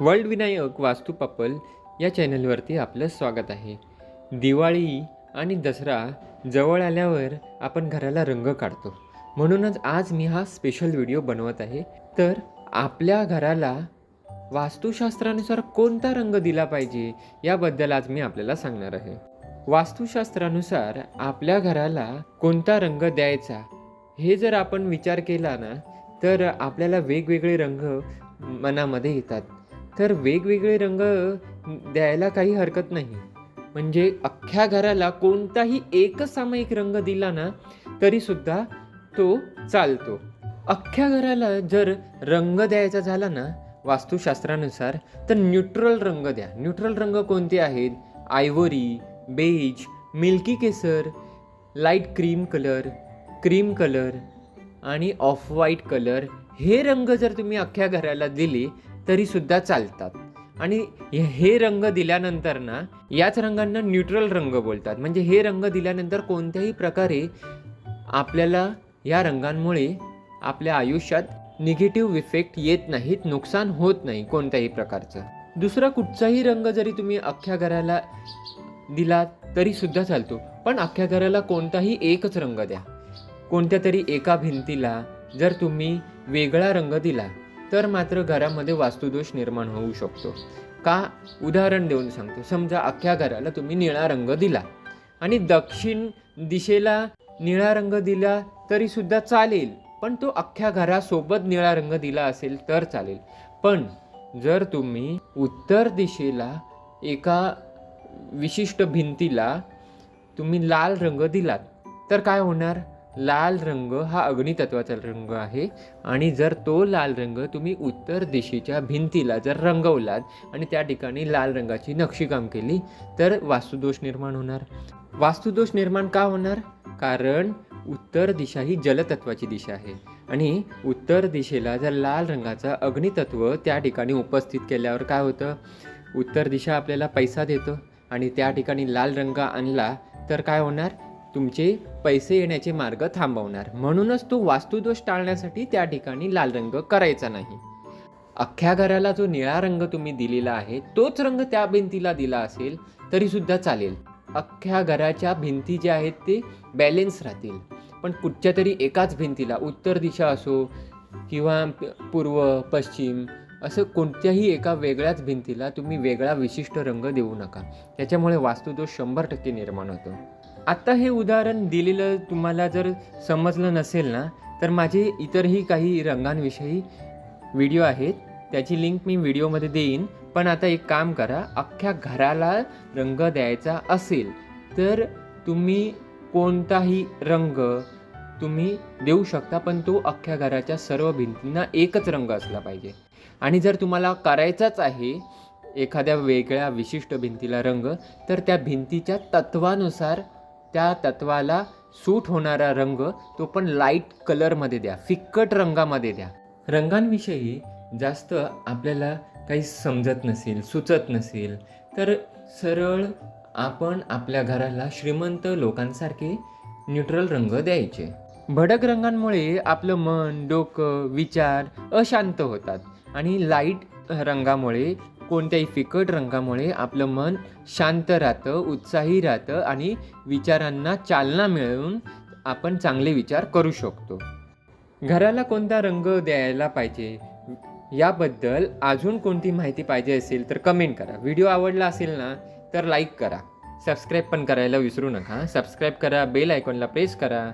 World Vinayak वास्तू purple या चॅनलवरती आपलं स्वागत आहे. दिवाळी आणि दसरा जवळ आल्यावर आपण घराला रंग काढतो. म्हणूनच आज मी हा स्पेशल व्हिडिओ बनवत आहे. तर आपल्या घराला वास्तुशास्त्रानुसार कोणता रंग दिला पाहिजे याबद्दल आज मी आपल्याला सांगणार आहे. वास्तुशास्त्रानुसार आपल्या घराला कोणता रंग द्यायचा हे जर आपण विचार केला ना तर आपल्याला वेगवेगळे रंग मनामध्ये येतात. तर वेगवेगळे रंग द्यायला काही हरकत नाही. म्हणजे अख्ख्या घराला कोणताही एक सामायिक रंग दिला ना तरीसुद्धा तो चालतो. अख्ख्या घराला जर रंग द्यायचा झाला ना वास्तुशास्त्रानुसार तर न्यूट्रल रंग द्या. न्यूट्रल रंग कोणते आहेत? आयव्हरी बेज मिल्की केसर light cream colour cream colour आणि ऑफ व्हाईट कलर. हे रंग जर तुम्ही अख्ख्या घराला दिले तरीसुद्धा चालतात. आणि हे- हे रंग दिल्यानंतर ना याच रंगांना न्यूट्रल रंग बोलतात. म्हणजे हे रंग दिल्यानंतर कोणत्याही प्रकारे आपल्याला या रंगांमुळे आपल्या आयुष्यात निगेटिव्ह इफेक्ट येत नाहीत नुकसान होत नाही कोणत्याही प्रकारचं. दुसरा कुठचाही रंग जरी तुम्ही अख्ख्या घराला दिला तरीसुद्धा चालतो. पण अख्ख्या घराला कोणताही एकच रंग द्या. कोणत्या तरी एका भिंतीला जर तुम्ही वेगळा रंग दिला तर मात्र घरामध्ये वास्तुदोष निर्माण होऊ शकतो. का? उदाहरण देऊन सांगतो. समजा अख्ख्या घराला तुम्ही निळा रंग दिला आणि दक्षिण दिशेला निळा रंग दिला तरी सुद्धा चालेल. पण तो अख्ख्या घरासोबत निळा रंग दिला असेल तर चालेल. पण जर तुम्ही उत्तर दिशेला एका विशिष्ट भिंतीला तुम्ही लाल रंग दिलात तर काय होणार? लाल रंग हा अग्नितत्वाचा रंग आहे. आणि जर तो लाल रंग तुम्ही उत्तर दिशेच्या भिंतीला जर रंगवलात आणि त्या ठिकाणी लाल रंगाची नक्षीकाम केली तर वास्तुदोष निर्माण होणार. वास्तुदोष निर्माण का होणार? कारण उत्तर दिशा ही जलतत्वाची दिशा आहे. आणि उत्तर दिशेला जर लाल रंगाचा अग्नितत्व त्या ठिकाणी उपस्थित केल्यावर काय होतं? उत्तर दिशा आपल्याला पैसा देतो आणि त्या ठिकाणी लाल रंग आणला तर काय होणार? तुमचे पैसे येण्याचे मार्ग थांबवणार. म्हणूनच तो वास्तुदोष टाळण्यासाठी त्या ठिकाणी लाल रंग करायचा नाही. अख्ख्या घराला जो निळा रंग तुम्ही दिलेला आहे तोच रंग त्या भिंतीला दिला असेल तरी सुद्धा चालेल. अख्ख्या घराच्या भिंती ज्या आहेत ते बॅलेन्स राहतील. पण कुठच्या तरी एकाच भिंतीला उत्तर दिशा असो किंवा पूर्व पश्चिम असं कोणत्याही एका वेगळ्याच भिंतीला तुम्ही वेगळा विशिष्ट रंग देऊ नका. त्याच्यामुळे वास्तुदोष शंभर टक्के निर्माण होतो. आत्ता हे उदाहरण दिलेलं तुम्हाला जर समजलं नसेल ना तर माझे इतरही काही रंगांविषयी व्हिडिओ आहेत. त्याची लिंक मी व्हिडिओमध्ये देईन. पण आता एक काम करा अख्ख्या घराला रंग द्यायचा असेल तर तुम्ही कोणताही रंग तुम्ही देऊ शकता पण तो अख्ख्या घराच्या सर्व भिंतींना एकच रंग असला पाहिजे. आणि जर तुम्हाला करायचाच आहे एखाद्या वेगळ्या विशिष्ट भिंतीला रंग तर त्या भिंतीच्या तत्वानुसार त्या तत्वाला सूट होणारा रंग तो पण लाइट कलरमध्ये द्या फिक्कट रंगामध्ये द्या. रंगांविषयी जास्त आपल्याला काही समजत नसेल सुचत नसेल तर सरळ आपण आपल्या घराला श्रीमंत लोकांसारखे न्यूट्रल रंग द्यायचे. भडक रंगांमुळे आपलं मन डोकं विचार अशांत होतात आणि लाइट रंगामुळे कोणत्याही फिकट रंगामुळे आपलं मन शांत राहतं उत्साही राहतं आणि विचारांना चालना मिळवून आपण चांगले विचार करू शकतो. घराला कोणता रंग द्यायला पाहिजे? याबद्दल अजून कोणती माहिती पाहिजे असेल तर कमेंट करा. व्हिडिओ आवडला असेल ना तर लाईक करा. सबस्क्राईब पण करायला विसरू नका. सबस्क्राईब करा बेल आयकॉनला प्रेस करा.